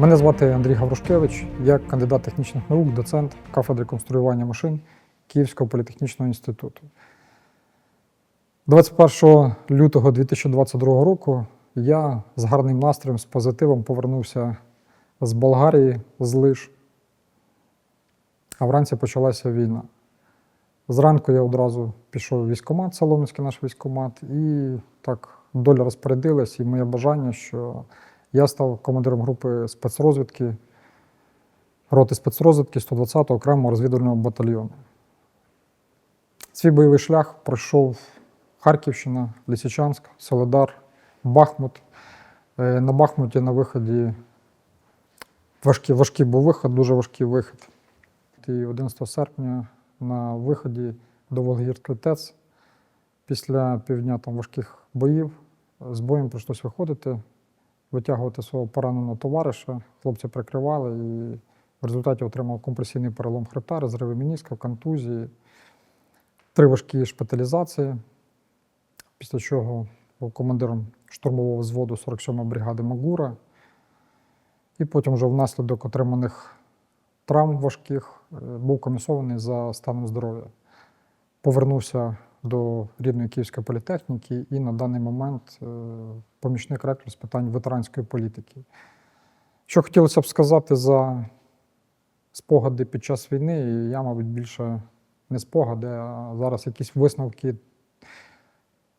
Мене звати Андрій Гаврушкевич, я кандидат технічних наук, доцент кафедри конструювання машин Київського політехнічного інституту. 21 лютого 2022 року я з гарним настроєм, з позитивом повернувся з Болгарії, з Лиш. А вранці почалася війна. Зранку я одразу пішов в військкомат, Солом'янський наш військкомат, і так доля розпорядилась, і моє бажання, що я став командиром групи спецрозвідки, роти спецрозвідки 120-го окремого розвідувального батальйону. Свій бойовий шлях пройшов Харківщина, Лисичанськ, Соледар, Бахмут. Е, На Бахмуті на виході важкий, важкий був виход, дуже важкий вихід. І 11 серпня на виході до Волгірської ТЕЦ після півдня там важких боїв з боєм прийшлося виходити, витягувати свого пораненого товариша. Хлопці прикривали і в результаті отримав компресійний перелом хребта, розриви мініска, контузії, три важкі шпиталізації. Після чого був командиром штурмового взводу 47-ї бригади Магура. І потім вже внаслідок отриманих травм важких е, був комісований за станом здоров'я. Повернувся до рідної Київської політехніки і на даний момент е, помічник ректора з питань ветеранської політики. Що хотілося б сказати за спогади під час війни, і я, мабуть, більше не спогади, а зараз якісь висновки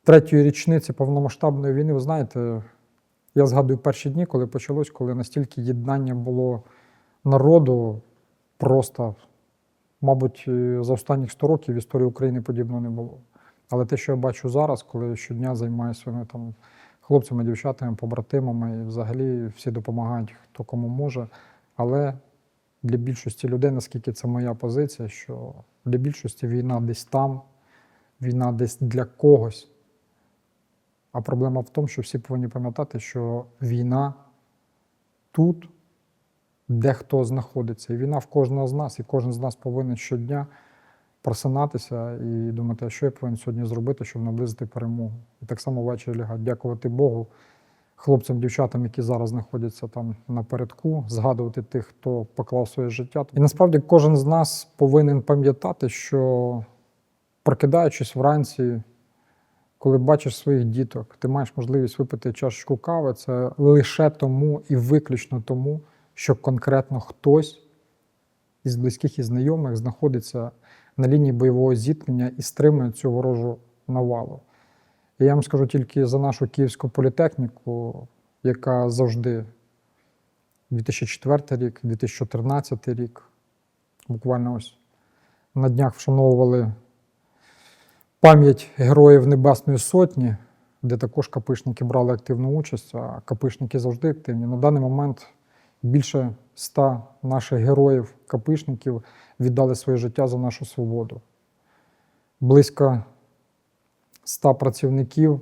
третьої річниці повномасштабної війни. Ви знаєте, я згадую перші дні, коли почалось, коли настільки єднання було народу просто, мабуть, е, за останніх 100 років в історії України подібного не було. Але те, що я бачу зараз, коли я щодня займаюся своїми там хлопцями, дівчатами, побратимами, і взагалі всі допомагають, хто кому може. Але для більшості людей, наскільки це моя позиція, що для більшості війна десь там, війна десь для когось. А проблема в тому, що всі повинні пам'ятати, що війна тут, де хто знаходиться. І війна в кожного з нас, і кожен з нас повинен щодня просинатися і думати, а що я повинен сьогодні зробити, щоб наблизити перемогу. І так само ввечері лягати, дякувати Богу, хлопцям, дівчатам, які зараз знаходяться там напередку, згадувати тих, хто поклав своє життя. І насправді кожен з нас повинен пам'ятати, що прокидаючись вранці, коли бачиш своїх діток, ти маєш можливість випити чашечку кави, це лише тому і виключно тому, що конкретно хтось із близьких і знайомих знаходиться на лінії бойового зіткнення і стримує цю ворожу навалу. І я вам скажу тільки за нашу київську політехніку, яка завжди 2004 рік, 2013 рік, буквально ось на днях вшановували пам'ять героїв Небесної Сотні, де також капишники брали активну участь, а капишники завжди активні. На даний момент більше ста наших героїв, капишників віддали своє життя за нашу свободу. Близько ста працівників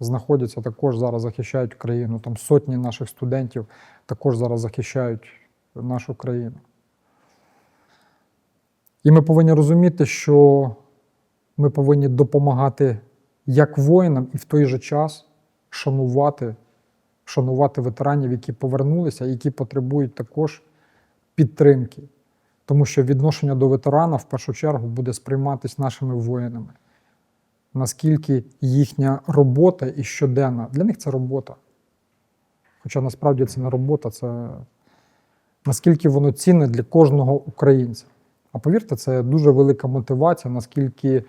знаходяться також зараз захищають країну. Там сотні наших студентів також зараз захищають нашу країну. І ми повинні розуміти, що ми повинні допомагати як воїнам, і в той же час шанувати, шанувати ветеранів, які повернулися, які потребують також підтримки. Тому що відношення до ветерана в першу чергу буде сприйматись нашими воїнами. Наскільки їхня робота і щоденна, для них це робота. Хоча насправді це не робота, це наскільки воно цінне для кожного українця. А повірте, це дуже велика мотивація, наскільки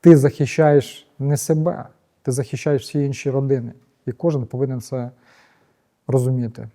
ти захищаєш не себе, ти захищаєш всі інші родини. І кожен повинен це розуміти.